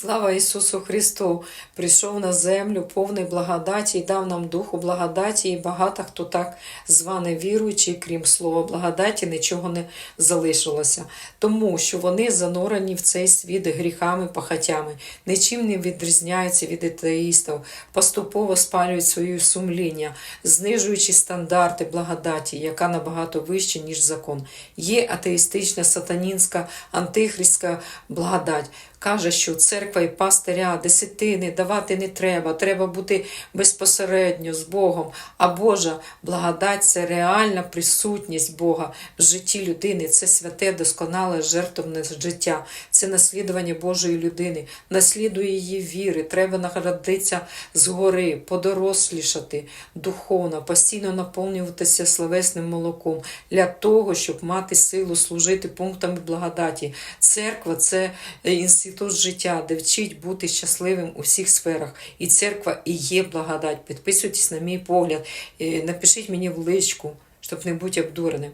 Слава Ісусу Христу! Прийшов на землю повний благодаті і дав нам духу благодаті, і багато хто так званий віруючий, крім слова благодаті, нічого не залишилося. Тому що вони занурені в цей світ гріхами, пахатями, нічим не відрізняються від атеїстів, поступово спалюють своє сумління, знижуючи стандарти благодаті, яка набагато вища, ніж закон. Є атеїстична, сатанінська, антихристська благодать. Каже, що церква і пастиря, десятини давати не треба, треба бути безпосередньо з Богом. А Божа благодать це реальна присутність Бога в житті людини, це святе, досконале жертвне життя, це наслідування Божої людини, наслідує її віри. Треба народитися згори, подорослішати духовно, постійно наповнюватися словесним молоком для того, щоб мати силу служити пунктами благодаті. Церква це інститут життя, де вчить бути щасливим у всіх сферах. І церква і є благодать. Підписуйтесь на мій погляд, Е, напишіть мені в личку, щоб не бути обдуреним.